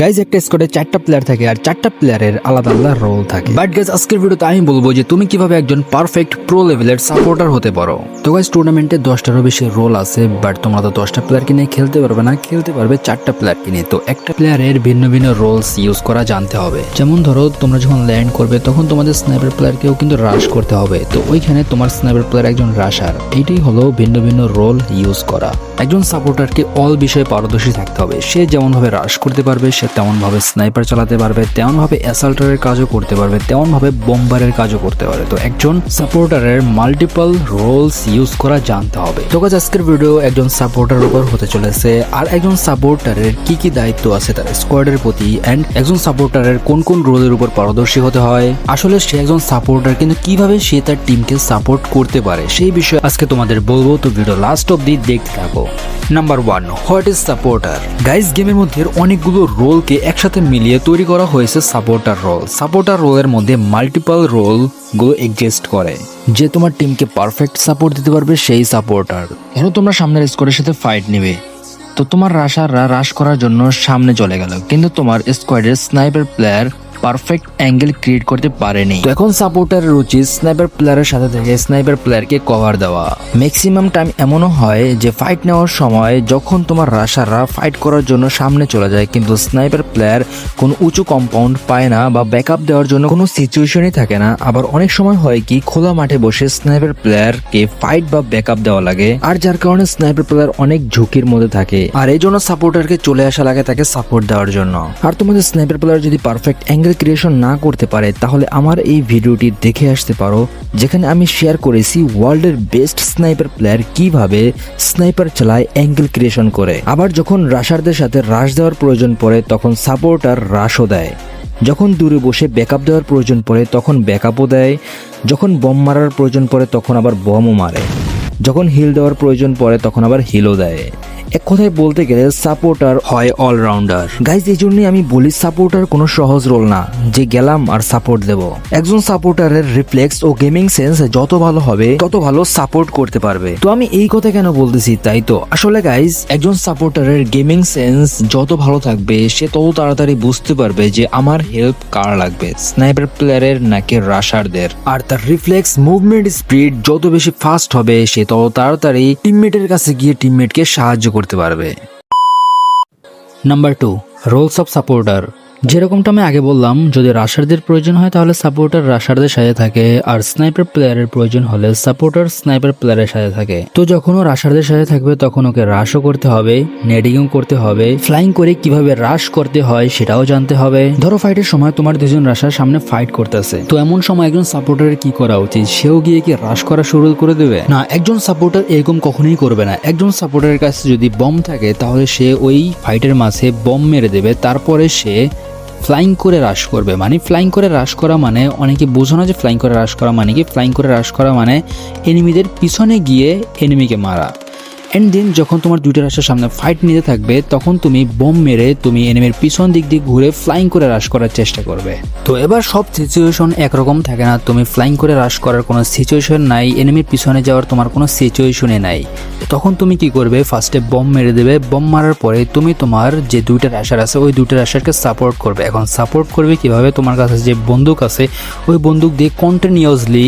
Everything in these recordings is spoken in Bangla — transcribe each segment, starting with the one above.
গাইজ একটা স্কোয়াডে চারটা প্লেয়ার থাকে আর চারটা প্লেয়ারের আলাদা আলাদা রোল থাকে। বাট গাইজ আজকের ভিডিওতে আমি বলব যে তুমি কীভাবে একজন পারফেক্ট প্রো লেভেলের সাপোর্টার হতে পারো। তো গাইজ টুর্নামেন্টে দশটারও বেশি রোল আছে বাট তোমরা তো দশটা প্লেয়ারকে নিয়ে খেলতে পারবে না, খেলতে পারবে চারটা প্লেয়ারকে নিয়ে। তো একটা প্লেয়ারের ভিন্ন ভিন্ন রোলস ইউজ করা জানতে হবে। যেমন ধরো, তোমরা যখন ল্যান্ড করবে, তখন তোমাদের স্নাইপার প্লেয়ারকেও কিন্তু রাশ করতে হবে। তো ওইখানে তোমার স্নাইপার প্লেয়ার একজন রাশার এইটাই হলো ভিন্ন ভিন্ন রোল ইউজ করা। একজন সাপোর্টারকে অল বিষয়ে পারদর্শী থাকতে হবে। সে যেমনভাবে রাশ করতে পারবে সে তেমনভাবে স্নাইপার চালাতে পারবে, তেমনভাবে অ্যাসাল্টারের কাজও করতে পারবে, তেমনভাবে বোম্বারের কাজও করতে পারবে। তো একজন সাপোর্টারের মাল্টিপল রোলস ইউজ করা জানতে হবে। তো কাজ আজকের ভিডিও একজন সাপোর্টারের উপর হতে চলেছে। আর একজন সাপোর্টারের কি কি দায়িত্ব আছে তার স্কোয়াডের প্রতি? অ্যান্ড একজন সাপোর্টারের কোন কোন রোলের উপর পারদর্শী হতে হয়? আসলে সে একজন সাপোর্টার কিন্তু কীভাবে সে তার টিমকে সাপোর্ট করতে পারে? সেই বিষয়ে আজকে তোমাদের বলব। তো ভিডিও লাস্ট অব্দি দেখতে থাকো। Number one what is supporter guys গেমের মধ্যে অনেকগুলো রোলকে একসাথে মিলিয়ে তৈরি করা হয়েছে সাপোর্টার রোল সাপোর্টার রোলের মধ্যে মাল্টিপল রোলগুলো এক্সিস্ট করে। যে তোমার টিমকে পারফেক্ট সাপোর্ট দিতে পারবে সেই সাপোর্টার কেন তোমরা সামনের স্কোয়াডের সাথে ফাইট নেবে? তো তোমার রাশাররা রাশ করার জন্য সামনে চলে গেল। কিন্তু তোমার স্কোয়াডের sniper player perfect angle create করতে পারেনি। তো এখন সাপোর্টারের উচিত স্নাইপার প্লেয়ারের সাথে থেকে স্নাইপার প্লেয়ারকে কভার দেওয়া। ম্যাক্সিমাম টাইম এমনও হয় যে ফাইট নেওয়ার সময় যখন তোমার রাশাররা ফাইট করার জন্য সামনে চলে যায়, কিন্তু স্নাইপার প্লেয়ার কোনো উঁচু কম্পাউন্ড পায় না বা ব্যাকআপ দেওয়ার জন্য কোনো সিচুয়েশনই থাকে না। আবার অনেক সময় হয় কি, খোলা মাঠে বসে স্নাইপার প্লেয়ারকে ফাইট বা ব্যাকআপ দেওয়া লাগে, আর যার কারণে স্নাইপার প্লেয়ার অনেক ঝুঁকির মধ্যে থাকে, আর এই জন্য সাপোর্টারকে চলে আসা লাগে তাকে সাপোর্ট দেওয়ার জন্য। আর তোমাদের স্নাইপার প্লেয়ার যদি পারফেক্ট অ্যাঙ্গেল ক্রিয়েশন না করতে পারে, তাহলে আমার এই ভিডিওটি দেখে আসতে পারো, যেখানে আমি শেয়ার করেছি ওয়ার্ল্ডের বেস্ট স্নাইপার প্লেয়ার কীভাবে স্নাইপার চালায় অ্যাঙ্গেল ক্রিয়েশন করে। আবার যখন রাশারদের সাথে রাশ দেওয়ার প্রয়োজন পড়ে, তখন সাপোর্টার রাশও দেয়। যখন দূরে বসে ব্যাকআপ দেওয়ার প্রয়োজন পড়ে, তখন ব্যাকআপও দেয়। যখন বম মারার প্রয়োজন পড়ে, তখন আবার বমও মারে। যখন হিল দেওয়ার প্রয়োজন পড়ে, তখন আবার হিলও দেয়। এক কথায় বলতে গেলে সাপোর্টার হয় অলরাউন্ডার গাইজ এই জন্যই আমি বলি সাপোর্টার কোনো সহজ রোল না, যে গেলাম আর সাপোর্ট দেব। একজন সাপোর্টারের রিফ্লেক্স ও গেমিং সেন্স যত ভালো হবে, তত ভালো সাপোর্ট করতে পারবে। তো আমি এই কথা কেন বলতেছি তাই তো? আসলে গাইজ একজন সাপোর্টারের গেমিং সেন্স যত ভালো থাকবে, সে তত তাড়াতাড়ি বুঝতে পারবে যে আমার হেল্প কার লাগবে। স্নাইপার প্লেয়ারের নাকি রাশারদের আর তার রিফ্লেক্স মুভমেন্ট স্পিড যত বেশি ফাস্ট হবে, সে তত তাড়াতাড়ি টিমমেটের কাছে গিয়ে টিমমেটকে সাহায্য করতে পারবে। Number two roles of supporter যেরকমটা আমি আগে বললাম, যদি রাশারদের প্রয়োজন হয় তাহলে সাপোর্টার রাশারদের সাথে থাকে, আর স্নাইপার প্লেয়ারের প্রয়োজন হলে সাপোর্টার স্নাইপার প্লেয়ারের সাথে থাকে। তো যখন ও রাশারদের সাথে থাকবে, তখন ওকে রাশও করতে হবে নেডিংও করতে হবে ফ্লাইং করে কীভাবে রাশ করতে হয় সেটাও জানতে হবে। ধরো ফাইটের সময় তোমার দুজন রাশার সামনে ফাইট করতেছে। তো এমন সময় একজন সাপোর্টারের কি করা উচিত? সেও গিয়ে কি রাশ করা শুরু করে দেবে? না, একজন সাপোর্টার এরকম কখনোই করবে না। একজন সাপোর্টারের কাছে যদি বম থাকে, তাহলে সে ওই ফাইটের মাঝে বম মেরে দেবে, তারপরে সে ফ্লাইং করে হ্রাস করবে। মানে ফ্লাইং করে হ্রাস করা মানে অনেকে বোঝো না যে ফ্লাইং করে হ্রাস করা মানে কি? ফ্লাইং করে হ্রাস করা মানে এনিমিদের পিছনে গিয়ে এনিমিকে মারা। এন্ড দেন যখন তোমার দুইটা রাস্তার সামনে ফাইট নিতে থাকবে, তখন তুমি বোম মেরে তুমি এনিমির পিছন দিক দিয়ে ঘুরে ফ্লাইং করে হ্রাস করার চেষ্টা করবে। তো এবার সব সিচুয়েশন একরকম থাকে না, তুমি ফ্লাইং করে হ্রাস করার কোনো সিচুয়েশন নাই এনিমির পিছনে যাওয়ার তোমার কোনো সিচুয়েশনে নাই। তখন তুমি কি করবে? ফার্স্টে বম মেরে দেবে বম মারার পরে তুমি তোমার যে দুইটা রাশার আছে, ওই দুইটা রাশারকে সাপোর্ট করবে। এখন সাপোর্ট করবে কীভাবে? তোমার কাছে যে বন্দুক আছে, ওই বন্দুক দিয়ে কন্টিনিউয়াসলি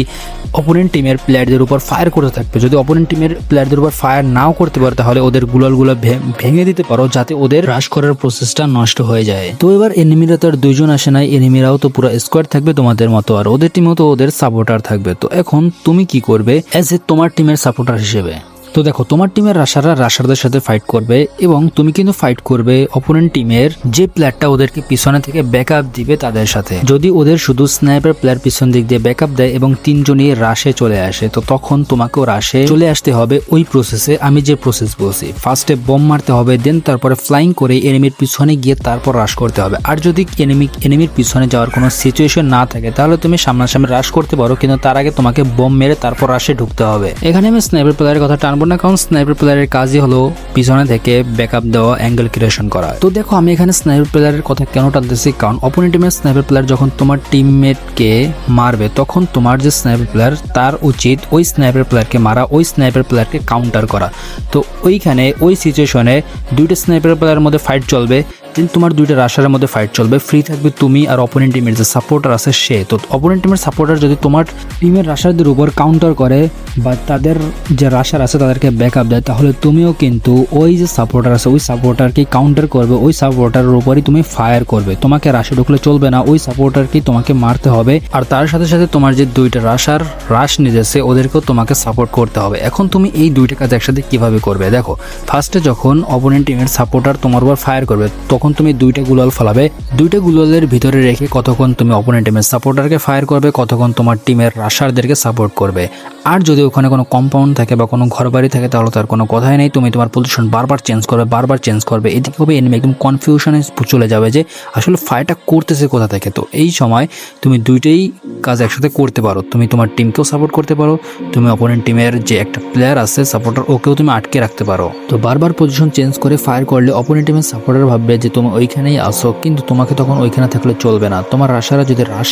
অপোনেন্ট টিমের প্লেয়ারদের উপর ফায়ার করতে থাকবে। যদি অপোনেন্ট টিমের প্লেয়ারদের উপর ফায়ার নাও করতে পারো, তাহলে ওদের গুলালগুলো ভেঙে দিতে পারো, যাতে ওদের হ্রাস করার প্রসেসটা নষ্ট হয়ে যায়। তো এবার এনিমিরা তো আর দুইজন আসে নাই এনিমিরাও তো পুরো স্কোয়াড থাকবে তোমাদের মতো, আর ওদের টিমও তো ওদের সাপোর্টার থাকবে। তো এখন তুমি কি করবে অ্যাজ এ তোমার টিমের সাপোর্টার হিসেবে? তো দেখো, তোমার টিমের রাশাররা রাশারদের সাথে ফাইট করবে এবং তুমি কিন্তু ফাইট করবে অপোনেন্ট টিমের যে প্লেয়ারটা ওদেরকে পিছনে থেকে ব্যাকআপ দিবে তাদের সাথে। যদি ওদের শুধু স্ন্যাপের প্লেয়ার পিছন দিক দিয়ে ব্যাকআপ দেয় এবং তিনজনই রাশে চলে আসে, তো তখন তোমাকেও রাশে চলে আসতে হবে ওই প্রসেসে আমি যে প্রসেস বলছি ফার্স্টে বম মারতে হবে দেন তারপরে ফ্লাইং করে এনিমির পিছনে গিয়ে তারপর রাশ করতে হবে। আর যদি এনিমি এনিমির পিছনে যাওয়ার কোনো সিচুয়েশন না থাকে, তাহলে তুমি সামনাসামনি রাশ করতে পারো, কিন্তু তার আগে তোমাকে বম মেরে তারপর রাশে ঢুকতে হবে। এখানে আমি স্নাইপার প্লেয়ারের কথা টানবো না কারণ স্নাইপার প্লেয়ারের কাজই হলো পিছনে থেকে ব্যাকআপ দেওয়া অ্যাঙ্গেল ক্রিয়েশন করা। তো দেখো, আমি এখানে স্নাইপার প্লেয়ারের কথা কেন টানতেছি? কারণ অপোনেন্ট টিমের স্নাইপার প্লেয়ার যখন তোমার টিমমেটকে মারবে, তখন তোমার যে স্নাইপার প্লেয়ার তার উচিত ওই স্নাইপার প্লেয়ারকে মারা, ওই স্নাইপার প্লেয়ারকে কাউন্টার করা। তো ওইখানে, ওই সিচুয়েশনে দুইটা স্নাইপার প্লেয়ারের মধ্যে ফাইট চলবে। দেন তোমার দুইটা রাশারের মধ্যে ফাইট চলবে। ফ্রি থাকবে তুমি আর অপোনেন্ট টিমের যে সাপোর্টার আছে সে। তো অপোনেন্ট টিমের সাপোর্টার যদি তোমার টিমের রাশারদের উপর কাউন্টার করে বা তাদের যে রাশার আছে তাদেরকে ব্যাকআপ দেয়, তাহলে তুমিও কিন্তু ওই যে সাপোর্টার আছে, ওই সাপোর্টারকে কাউন্টার করবে। ওই সাপোর্টারের উপরই তুমি ফায়ার করবে। তোমাকে রাশে ঢুকলে চলবে না। ওই সাপোর্টারকে তোমাকে মারতে হবে। আর তার সাথে সাথে তোমার যে দুইটা রাশার রাশ নিজেছে ওদেরকেও তোমাকে সাপোর্ট করতে হবে। এখন তুমি এই দুইটা কাজ একসাথে কীভাবে করবে? দেখো ফার্স্টে যখন অপোনেন্ট টিমের সাপোর্টার তোমার উপর ফায়ার করবে, তখন তুমি দুইটা গুলাল ফলাবে? দুইটা গুলালের ভিতরে রেখে কতক্ষণ তুমি অপোনেন্ট টিমের সাপোর্টারকে ফায়ার করবে? কতক্ষণ তোমার টিমের রাশারদেরকে সাপোর্ট করবে? আর যদি ওখানে কোনো কম্পাউন্ড থাকে বা কোনো ঘর বাড়ি থাকে, তাহলে তার কোনো কথাই নেই। তুমি তোমার পজিশন বারবার চেঞ্জ করবে, বারবার চেঞ্জ করবে। এদিকে হবে এনিমি একদম কনফিউশনে চলে যাবে যে আসলে ফায়ারটা করতেছে কোথা থেকে? তো এই সময় তুমি দুইটাই কাজ একসাথে করতে পারো। তুমি তোমার টিমকেও সাপোর্ট করতে পারো, তুমি অপোনেন্ট টিমের যে একটা প্লেয়ার আছে সাপোর্টার ওকেও তুমি আটকে রাখতে পারো। তো বারবার পজিশন চেঞ্জ করে ফায়ার করলে অপোনেন্ট টিমের সাপোর্টার ভাববে যে তুমি ওইখানেই আসো কিন্তু তোমাকে তখন ওইখানে থাকলে চলবে না। তোমার রাশারা যদি রাশ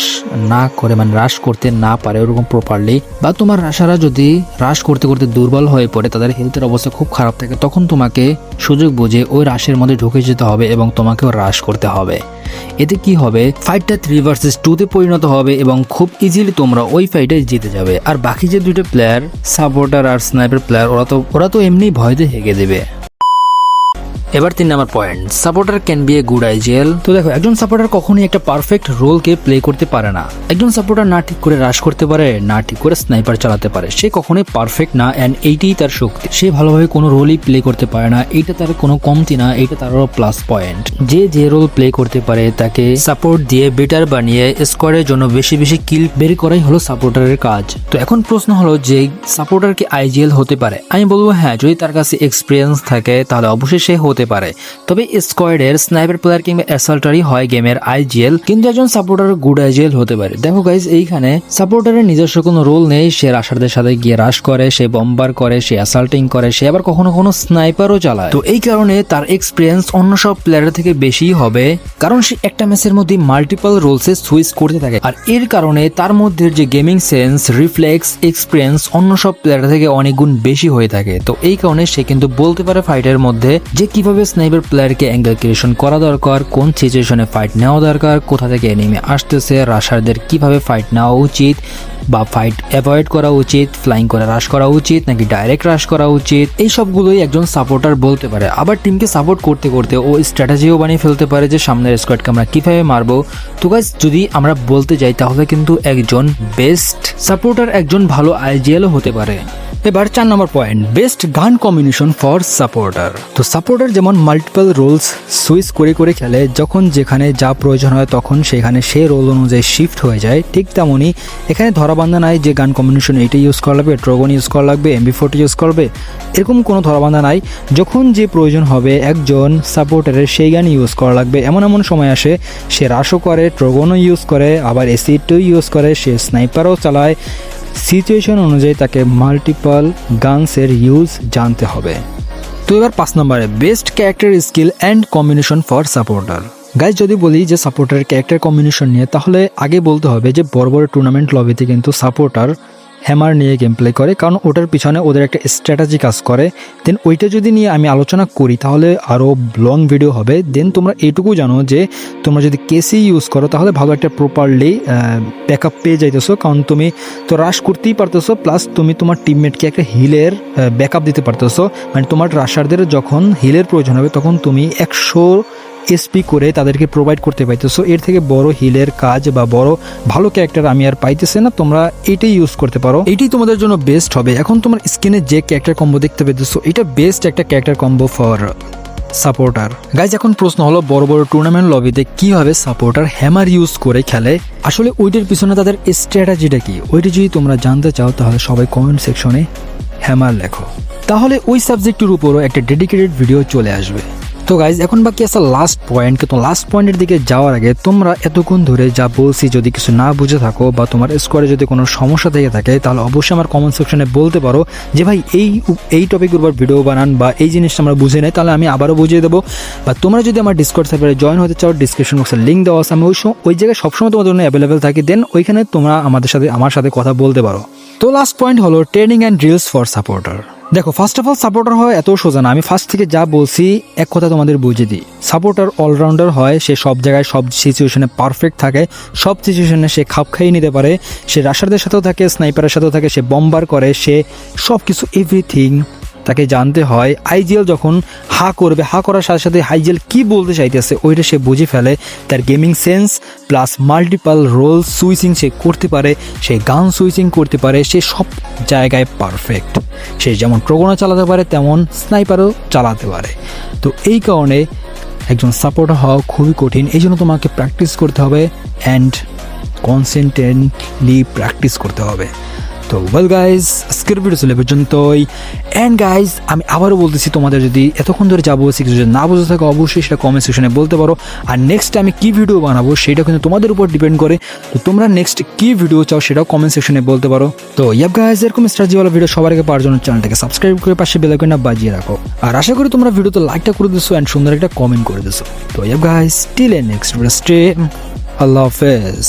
না করে মানে রাশ করতে না পারে ওরকম প্রপারলি বা তোমার রাশারা যদি রাশ করতে করতে দুর্বল হয়ে পড়ে, তাদের হেলথের অবস্থা খুব খারাপ থাকে, তখন তোমাকে সুযোগ বুঝে ওই রাশের মধ্যে ঢুকে যেতে হবে এবং তোমাকেও রাশ করতে হবে। এতে কি হবে? ফাইটটা থ্রি ভার্সেস টুতে পরিণত হবে এবং খুব ইজিলি তোমরা ওই ফাইটে জিতে যাবে। আর বাকি যে দুটো প্লেয়ার সাপোর্টার আর স্নাইপার প্লেয়ার ওরা তো ওরা তো এমনি ভয়তে হেগে দেবে। এবার তিন number point supporter can be a good IGL তো দেখো, একজন সাপোর্টার কখনোই একটা পারফেক্ট রোলকে প্লে করতে পারে না। একজন সাপোর্টার না ঠিক করে রাশ করতে পারে, না ঠিক করে স্নাইপার চালাতে পারে। সে কখনোই পারফেক্ট না অ্যান্ড এইটাই তার শক্তি। সে ভালোভাবে কোনো রোলই প্লে করতে পারে না, এইটা তার কোনো কমতি না, এইটা তারও প্লাস পয়েন্ট যে যে রোল প্লে করতে পারে, তাকে সাপোর্ট দিয়ে বেটার বানিয়ে স্কোয়ারের জন্য বেশি বেশি কিল বের করাই হলো সাপোর্টারের কাজ। তো এখন প্রশ্ন হলো যে সাপোর্টার কি আইজিএল হতে পারে? আমি বলব হ্যাঁ যদি তার কাছে এক্সপিরিয়েন্স থাকে, তাহলে অবশ্যই সে হতে পারে। তবে স্কোয়াডের স্নাইপার প্লেয়ার কিংবা অ্যাসাল্টারই হয় গেমের আইজিএল। কিন্তু একজন সাপোর্টার গুড আইজিএল হতে পারে। দেখো গাইজ এইখানে সাপোর্টারের নিজস্ব কোনো রোল নেই। সে রাশারদের সাথে গিয়ে রাশ করে, সে বম্বার করে, সে অ্যাসাল্টিং করে, সে আবার কখনো কখনো স্নাইপারও চালায়। তো এই কারণে তার এক্সপিরিয়েন্স অন্য সব প্লেয়ারের থেকে বেশি হবে। কারণ সে একটা ম্যাচের মধ্যে মাল্টিপল রোলসে সুইচ করতে থাকে। আর এর কারণে তার মধ্যে যে গেমিং সেন্স রিফ্লেক্স এক্সপিরিয়েন্স অন্য সব প্লেয়ার থেকে অনেক গুণ বেশি হয়ে থাকে। তো এই কারণে সে কিন্তু বলতে পারে ফাইটের মধ্যে যে কীভাবে স্নাইপার প্লেয়ারকে অ্যাঙ্গেল ক্রিয়েশন করা দরকার, কোন সিচুয়েশনে ফাইট নেওয়া দরকার, কোথা থেকে এনিমে আসতেছে রাশারদের কীভাবে ফাইট নেওয়া উচিত বা ফাইট অ্যাভয়েড করা উচিত ফ্লাইং করে রাশ করা উচিত নাকি ডাইরেক্ট রাশ করা উচিত, এই সবগুলোই একজন সাপোর্টার বলতে পারে। আবার টিমকে সাপোর্ট করতে করতে ও স্ট্র্যাটেজিও বানিয়ে ফেলতে পারে যে সামনের স্কোয়াডকে আমরা কীভাবে মারবো। তো গাইজ যদি আমরা বলতে যাই তাহলে কিন্তু একজন বেস্ট সাপোর্টার একজন ভালো আইজিএলও হতে পারে। এবার চার number point best gun combination for supporter তো সাপোর্টার যেমন মাল্টিপল রোলস সুইচ করে করে খেলে, যখন যেখানে যা প্রয়োজন হয় তখন সেখানে সে রোল অনুযায়ী শিফট হয়ে যায়, ঠিক তেমনই এখানে ধরাবান্ধা নাই যে গান কম্বিনেশন এইটা ইউজ করা লাগবে ট্রোগন ইউজ করা লাগবে এমবি ফোর্টি ইউজ করবে এরকম কোনো ধরাবান্ধা নাই। যখন যে প্রয়োজন হবে একজন সাপোর্টারের সেই গান ইউজ করা লাগবে। এমন এমন সময় আসে, সে রাশও করে ট্রোগনও ইউজ করে, আবার এসিডও ইউজ করে, সে স্নাইপারও চালায় সিচুয়েশন অনুযায়ী তাকে মাল্টিপল গানসের ইউজ জানতে হবে। তো এবার পাঁচ নম্বরে best character skill and combination for supporter guys যদি বলি যে সাপোর্টারের ক্যারেক্টার কম্বিনেশন নিয়ে, তাহলে আগে বলতে হবে যে বড় বড় টুর্নামেন্ট লবিতে কিন্তু সাপোর্টার হ্যামার নিয়ে গেম প্লে করে, কারণ ওটার পিছনে ওদের একটা স্ট্র্যাটেজি কাজ করে। দেন ওইটা যদি নিয়ে আমি আলোচনা করি, তাহলে আরও লং ভিডিও হবে। দেন তোমরা এইটুকু জানো যে, তোমরা যদি কেসি ইউজ করো, তাহলে ভালো একটা প্রপারলি ব্যাক আপ পেয়ে যাইতেছো। কারণ তুমি তো রাশ করতেই পারতেছো প্লাস তুমি তোমার টিমমেটকে একটা হিলের ব্যাক আপ দিতে পারতেছো। মানে তোমার রাশারদের যখন হিলের প্রয়োজন হবে, তখন তুমি একশো এসপি করে তাদেরকে প্রোভাইড করতে পাইতেছো এর থেকে বড় হিলের কাজ বা বড় ভালো ক্যারেক্টার আমি আর পাইতেছি না, তোমরা এটাই ইউজ করতে পারো। এটাই তোমাদের জন্য বেস্ট হবে। এখন তোমার স্ক্রিনে যে ক্যারেক্টার কম্বো দেখতে পেতেছো এটা বেস্ট একটা character combo for supporter guys এখন প্রশ্ন হলো, বড় বড় টুর্নামেন্ট লবিতে কীভাবে সাপোর্টার হ্যামার ইউজ করে খেলে? আসলে ওইটার পিছনে তাদের স্ট্র্যাটাজিটা কি? ওইটা যদি তোমরা জানতে চাও, তাহলে সবাই কমেন্ট সেকশনে হ্যামার লেখো। তাহলে ওই সাবজেক্টের উপরও একটা ডেডিকেটেড ভিডিও চলে আসবে। তো গাইজ এখন বাকি আছে লাস্ট পয়েন্ট কিন্তু লাস্ট পয়েন্টের দিকে যাওয়ার আগে তোমরা এতক্ষণ ধরে যা বলছি যদি কিছু না বুঝে থাকো বা তোমার স্কোয়ারে যদি কোনো সমস্যা থেকে থাকে, তাহলে অবশ্যই আমার কমেন্ট সেকশনে বলতে পারো যে ভাই, এই এই টপিকের উপর ভিডিও বানান বা এই জিনিসটা আমরা বুঝে নেই, তাহলে আমি আবারও বুঝিয়ে দেবো। বা তোমরা যদি আমার ডিসকর্ড সার্ভারে জয়েন হতে চাও ডিসক্রিপশন বক্সে লিঙ্ক দেওয়া আছে, আমি ওই ওই জায়গায় সবসময় তোমাদের জন্য অ্যাভেলেবেল থাকি। দেন ওইখানে তোমরা আমাদের সাথে, আমার সাথে কথা বলতে পারো। তো লাস্ট পয়েন্ট হলো training and drills for supporter দেখো ফার্স্ট অফ অল সাপোর্টার হয় এত সোজা না। আমি ফার্স্ট থেকে যা বলছি, এক কথা তোমাদের বুঝে দিই। সাপোর্টার অলরাউন্ডার হয়, সে সব জায়গায়, সব সিচুয়েশনে পারফেক্ট থাকে। সব সিচুয়েশনে সে খাপ খাইয়ে নিতে পারে। সে রাশারদের সাথেও থাকে স্নাইপারের সাথেও থাকে, সে বম্বার করে, সে সব কিছু এভরিথিং তাকে জানতে হয়, আইজিএল যখন হা করবে, হা করার সাথে সাথে আইজিএল কি বলতে চাইতেছে, ওইটা সে বুঝে ফেলে। তার gaming sense plus multiple role switching সে করতে পারে, সে গান সুইচিং করতে পারে, সে সব জায়গায় পারফেক্ট সে যেমন ট্রোগোনা চালাতে পারে, তেমন স্নাইপারও চালাতে পারে। তো এই কারণে একজন সাপোর্টার হওয়া খুবই কঠিন। এই জন্য তোমাকে প্র্যাকটিস করতে হবে অ্যান্ড কনসেন্টেন্টলি প্র্যাকটিস করতে হবে। তো ওয়েল গাইজ আজকের ভিডিও এ পর্যন্তই। অ্যান্ড গাইজ আমি আবারও বলতেছি তোমাদের যদি এতক্ষণ ধরে যাব কিছু যদি না বুঝে থাকো, অবশ্যই সেটা কমেন্ট সেকশনে বলতে পারো। আর নেক্সট আমি কী ভিডিও বানাবো সেটা কিন্তু তোমাদের উপর ডিপেন্ড করে। তো তোমরা নেক্সট কী ভিডিও চাও, সেটাও কমেন্ট সেকশনে বলতে পারো। তো ইয়াব গাইজ এরকম স্ট্র্যাটেজিওয়ালা ভিডিও সবার আগে পাওয়ার জন্য চ্যানেলটাকে সাবস্ক্রাইব করে পাশে বেলাইকনটা বাজিয়ে রাখো। আর আশা করি তোমরা ভিডিওতে লাইকটা করে দিছো অ্যান্ড সুন্দর একটা কমেন্ট করে দিছো। তো ইয়াব guys till next video stay আল্লাহ হাফেজ।